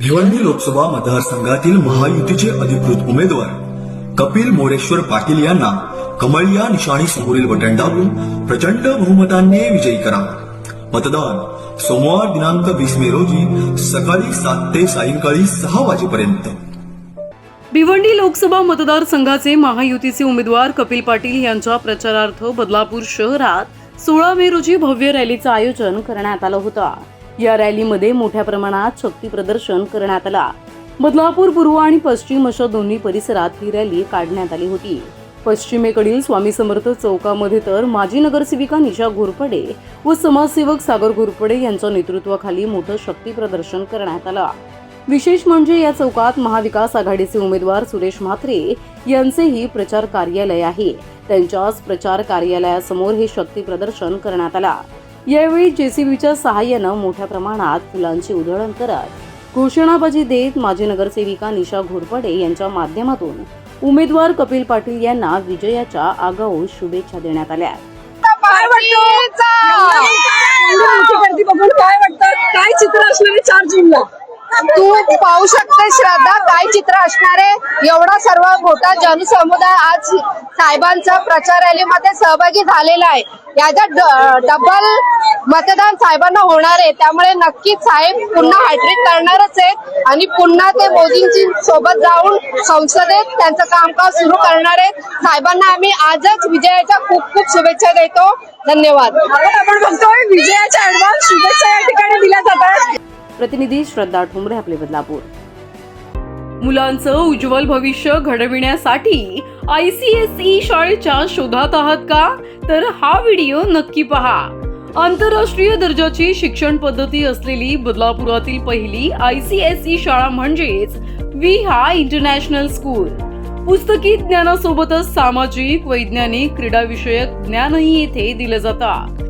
भिवंडी लोकसभा मतदारसंघातील महायुतीचे अधिकृत उमेदवार कपिल मोरेश्वर पाटील यांना कमळिया निशाणी समोरील बटन दाबून प्रचंड बहुमताने विजयी करा. मतदान सोमवार दिनांक वीस मे रोजी सकाळी सात ते सायंकाळी सहा वाजेपर्यंत. भिवंडी लोकसभा मतदारसंघाचे महायुतीचे उमेदवार कपिल पाटील यांच्या प्रचारार्थ बदलापूर शहरात सोळा मे रोजी भव्य रॅलीचं आयोजन करण्यात आलं होतं. या रॅलीमध्ये मोठ्या प्रमाणात शक्ती प्रदर्शन करण्यात आला. बदलापूर पूर्व आणि पश्चिम अशा दोन्ही परिसरात ही रॅली काढण्यात आली होती. पश्चिमेकडील स्वामी समर्थ चौकामध्ये तर माजी नगरसेविका निशा घोरपडे व समाजसेवक सागर घोरपडे यांच्या नेतृत्वाखाली मोठं शक्ती प्रदर्शन करण्यात आलं. विशेष म्हणजे या चौकात महाविकास आघाडीचे उमेदवार सुरेश म्हात्रे यांचेही प्रचार कार्यालय आहे. त्यांच्याच प्रचार कार्यालयासमोर हे शक्ती प्रदर्शन करण्यात आला. यावेळी जेसीबीच्या सहाय्यानं मोठ्या प्रमाणात फुलांची उधळण करत घोषणाबाजी देत माजी नगरसेविका निशा घोरपडे यांच्या माध्यमातून उमेदवार कपिल पाटील यांना विजयाच्या आगाऊ शुभेच्छा देण्यात आल्या. काय वाटतं? काय वाटतं? काय चित्र असणार चार जूनला? तू पाहू शकते श्रद्धा काय चित्र असणार आहे? एवढा सर्व मोठा जनसमुदाय आज साहेबांचा प्रचार रॅलीमध्ये सहभागी झालेला आहे. याचा डबल मतदान साहेबांना होणार आहे. त्यामुळे नक्कीच साहेब पुन्हा हॅट्रिक करणारच आहेत. आणि पुन्हा ते मोदींची सोबत जाऊन संसदेत त्यांचं कामकाज सुरू करणार आहेत. साहेबांना आम्ही आजच विजयाच्या खूप खूप शुभेच्छा देतो. धन्यवाद. आपण आपण बघतोय विजयाच्या ऍडव्हान्स शुभेच्छा या ठिकाणी दिल्या जातात. प्रतिनिधी श्रद्धा ठोंबरे आपले बदलापूर. मुलांचं उज्ज्वल भविष्य घडविण्यासाठी आय सी एस ई शाळेच्या शोधात आहात का? तर हा व्हिडिओ नक्की पहा. आंतरराष्ट्रीय दर्जाची शिक्षण पद्धती असलेली बदलापुरातील पहिली आय सी एस ई शाळा म्हणजेच विहा इंटरनॅशनल स्कूल. पुस्तकी ज्ञानासोबतच सामाजिक वैज्ञानिक क्रीडाविषयक ज्ञानही येथे दिलं जातं.